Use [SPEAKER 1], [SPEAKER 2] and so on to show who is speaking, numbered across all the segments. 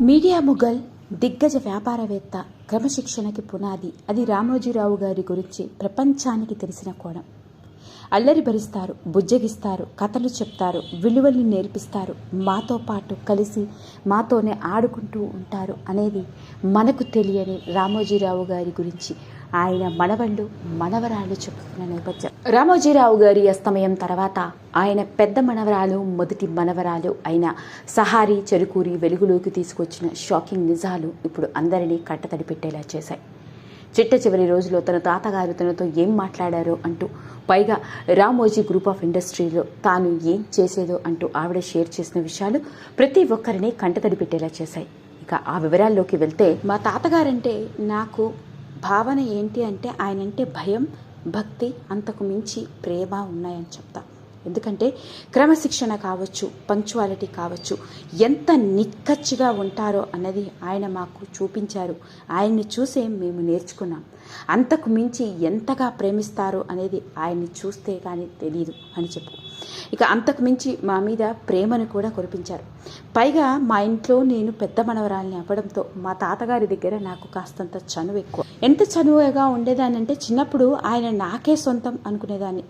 [SPEAKER 1] Media Mughal దిగ్గజ వ్యాపారవేత్త క్రమశిక్షణకి పునాది అది రామోజీరావు గారి గురించి ప్రపంచానికి తెలిసిన కోణం. అల్లరి భరిస్తారు బుజ్జగిస్తారు కథలు చెప్తారు విలువల్ని నేర్పిస్తారు మాతో పాటు కలిసి మాతోనే ఆడుకుంటూ ఉంటారు అనేది మనకు తెలియని రామోజీరావు గారి గురించి ఆయన మనవళ్ళు మనవరాళ్ళు చెప్పుకున్న నేపథ్యం. రామోజీరావు గారి అస్తమయం తర్వాత ఆయన పెద్ద మనవరాలు మొదటి మనవరాలు అయిన సహారి చెరుకూరి వెలుగులోకి తీసుకొచ్చిన షాకింగ్ నిజాలు ఇప్పుడు అందరినీ కట్టతడి పెట్టేలా చేశాయి. చిట్ట చివరి రోజులో తన తాతగారు తనతో ఏం మాట్లాడారో అంటూ పైగా రామోజీ గ్రూప్ ఆఫ్ ఇండస్ట్రీలో తాను ఏం చేసేదో అంటూ ఆవిడ షేర్ చేసిన విషయాలు ప్రతి ఒక్కరిని కంటతడి పెట్టేలా చేశాయి. ఇక ఆ వివరాల్లోకి వెళ్తే మా తాతగారంటే నాకు భావన ఏంటి అంటే ఆయనంటే భయం భక్తి అంతకు మించి ప్రేమ ఉన్నాయని చెప్తా. ఎందుకంటే క్రమశిక్షణ కావచ్చు పంక్చువాలిటీ కావచ్చు ఎంత నిక్కచ్చిగా ఉంటారో అన్నది ఆయన మాకు చూపించారు. ఆయన్ని చూసే మేము నేర్చుకున్నాం. అంతకు మించి ఎంతగా ప్రేమిస్తారో అనేది ఆయన్ని చూస్తే కానీ తెలియదు అని చెప్పు. ఇక అంతకు మించి మా మీద ప్రేమను కూడా కురిపించారు. పైగా మా ఇంట్లో నేను పెద్ద మనవరాల్ని అవ్వడంతో మా తాతగారి దగ్గర నాకు కాస్తంత చనువు ఎక్కువ. ఎంత చనువుగా ఉండేదానంటే చిన్నప్పుడు ఆయన నాకే సొంతం అనుకునేదాన్ని.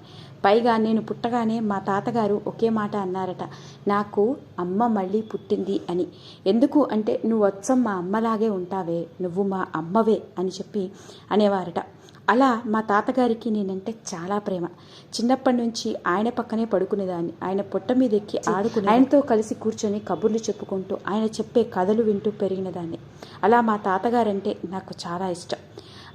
[SPEAKER 1] పైగా నేను పుట్టగానే మా తాతగారు ఒకే మాట అన్నారట నాకు అమ్మ మళ్ళీ పుట్టింది అని. ఎందుకు అంటే నువ్వు వచ్చం మా అమ్మలాగే ఉంటావే నువ్వు మా అమ్మవే అని చెప్పి అనేవారట. అలా మా తాతగారికి నేనంటే చాలా ప్రేమ. చిన్నప్పటి నుంచి ఆయన పక్కనే పడుకునేదాన్ని. ఆయన పొట్ట మీద ఎక్కి ఆడుకుని ఆయనతో కలిసి కూర్చొని కబుర్లు చెప్పుకుంటూ ఆయన చెప్పే కథలు వింటూ పెరిగినదాన్ని. అలా మా తాతగారంటే నాకు చాలా ఇష్టం.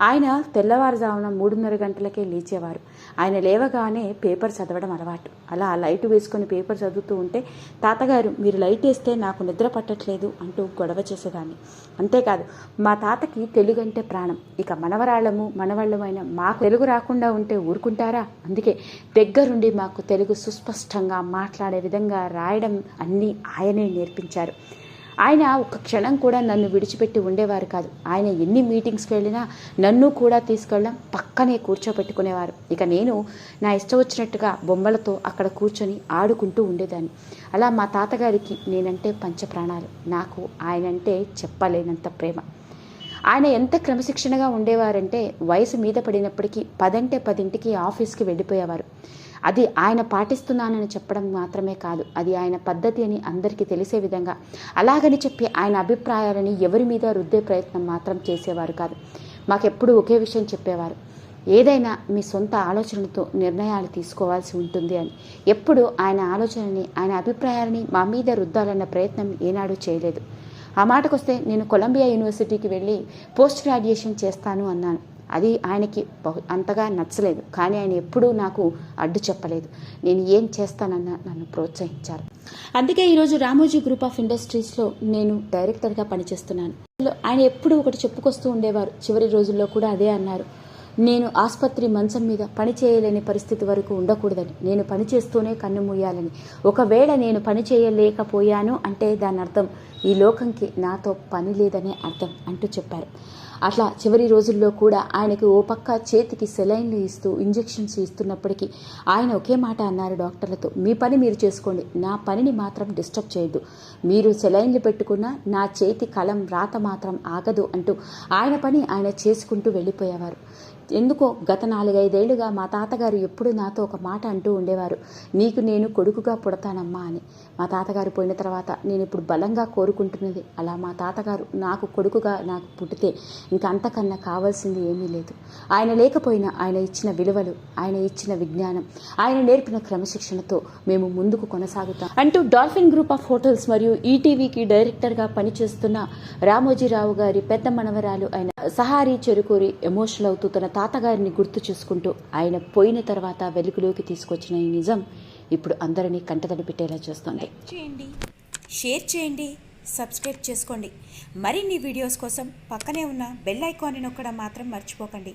[SPEAKER 1] ఆయన తెల్లవారుజామున మూడున్నర గంటలకే లేచేవారు. ఆయన లేవగానే పేపర్ చదవడం అలవాటు. అలా లైట్ వేసుకొని పేపర్ చదువుతూ ఉంటే తాతగారు మీరు లైట్ వేస్తే నాకు నిద్ర పట్టట్లేదు అంటూ గొడవ చేసేదాన్ని. అంతేకాదు మా తాతకి తెలుగు అంటే ప్రాణం. ఇక మనవరాళ్ళము మనవాళ్ళమైన మాకు తెలుగు రాకుండా ఉంటే ఊరుకుంటారా? అందుకే దగ్గరుండి మాకు తెలుగు సుస్పష్టంగా మాట్లాడే విధంగా రాయడం అన్నీ ఆయనే నేర్పించారు. ఆయన ఒక క్షణం కూడా నన్ను విడిచిపెట్టి ఉండేవారు కాదు. ఆయన ఎన్ని మీటింగ్స్కి వెళ్ళినా నన్ను కూడా తీసుకెళ్ళడం పక్కనే కూర్చోబెట్టుకునేవారు. ఇక నేను నా ఇష్టం వచ్చినట్టుగా బొమ్మలతో అక్కడ కూర్చొని ఆడుకుంటూ ఉండేదాన్ని. అలా మా తాతగారికి నేనంటే పంచప్రాణాలు. నాకు ఆయనంటే చెప్పలేనంత ప్రేమ. ఆయన ఎంత క్రమశిక్షణగా ఉండేవారంటే వయసు మీద పడినప్పటికీ పదంటే పదింటికి ఆఫీస్కి వెళ్ళిపోయేవారు. అది ఆయన పాటిస్తున్నానని చెప్పడం మాత్రమే కాదు. అది ఆయన పద్ధతి అని అందరికీ తెలిసే విధంగా అలాగని చెప్పి ఆయన అభిప్రాయాలని ఎవరి మీద రుద్దే ప్రయత్నం మాత్రం చేసేవారు కాదు. మాకెప్పుడు ఒకే విషయం చెప్పేవారు. ఏదైనా మీ సొంత ఆలోచనలతో నిర్ణయాలు తీసుకోవాల్సి ఉంటుంది అని. ఎప్పుడు ఆయన ఆలోచనని ఆయన అభిప్రాయాలని మా మీద రుద్దాలన్న ప్రయత్నం ఏనాడు చేయలేదు. ఆ మాటకొస్తే నేను కొలంబియా యూనివర్సిటీకి వెళ్ళి పోస్ట్ గ్రాడ్యుయేషన్ చేస్తాను అన్నాను. అది ఆయనకి బహు అంతగా నచ్చలేదు. కానీ ఆయన ఎప్పుడూ నాకు అడ్డు చెప్పలేదు. నేను ఏం చేస్తానన్న నన్ను ప్రోత్సహించారు. అందుకే ఈరోజు రామోజీ గ్రూప్ ఆఫ్ ఇండస్ట్రీస్లో నేను డైరెక్టర్గా పనిచేస్తున్నాను. ఆయన ఎప్పుడూ ఒకటి చెప్పుకొస్తూ ఉండేవారు. చివరి రోజుల్లో కూడా అదే అన్నారు. నేను ఆసుపత్రి మంచం మీద పని చేయలేని పరిస్థితి వరకు ఉండకూడదని. నేను పని చేస్తూనే కన్ను మూయాలని. ఒకవేళ నేను పని చేయలేకపోయాను అంటే దాని అర్థం ఈ లోకంకి నాతో పని లేదనే అర్థం అంటూ చెప్పారు. అట్లా చివరి రోజుల్లో కూడా ఆయనకు ఓ పక్క చేతికి సెలైన్లు ఇస్తూ ఇంజెక్షన్స్ ఇస్తున్నప్పటికీ ఆయన ఒకే మాట అన్నారు డాక్టర్లతో మీ పని మీరు చేసుకోండి నా పనిని మాత్రం డిస్టర్బ్ చేయొద్దు. మీరు సెలైన్లు పెట్టుకున్న నా చేతి కలం రాత మాత్రం ఆగదు అంటూ ఆయన పని ఆయన చేసుకుంటూ వెళ్ళిపోయేవారు. ఎందుకో గత నాలుగైదేళ్ళుగా మా తాతగారు ఎప్పుడు నాతో ఒక మాట అంటూ ఉండేవారు. నీకు నేను కొడుకుగా పుడతానమ్మా అని. మా తాతగారు పోయిన తర్వాత నేను ఇప్పుడు బలంగా కోరుకుంటున్నది. అలా మా తాతగారు నాకు కొడుకుగా నాకు పుట్టితే ఇంక అంతకన్నా కావాల్సింది ఏమీ లేదు. ఆయన లేకపోయినా ఆయన ఇచ్చిన విలువలు ఆయన ఇచ్చిన విజ్ఞానం ఆయన నేర్పిన క్రమశిక్షణతో మేము ముందుకు కొనసాగుతాం అంటూ డాల్ఫిన్ గ్రూప్ ఆఫ్ హోటల్స్ మరియు ఈటీవీకి డైరెక్టర్గా పనిచేస్తున్న రామోజీరావు గారి పెద్ద మనవరాలు అయిన సహారీ చెరుకూరి ఎమోషనల్ అవుతూ తన తాతగారిని గుర్తు చేసుకుంటూ ఆయన పోయిన తర్వాత వెలుగులోకి తీసుకొచ్చిన ఈ నిజం ఇప్పుడు అందరినీ కంటతడి పెట్టేలా చేస్తుంది.
[SPEAKER 2] చేయండి షేర్ చేయండి సబ్స్క్రైబ్ చేసుకోండి. మరిన్ని వీడియోస్ కోసం పక్కనే ఉన్న బెల్ ఐకాన్ని నొక్కడం మాత్రం మర్చిపోకండి.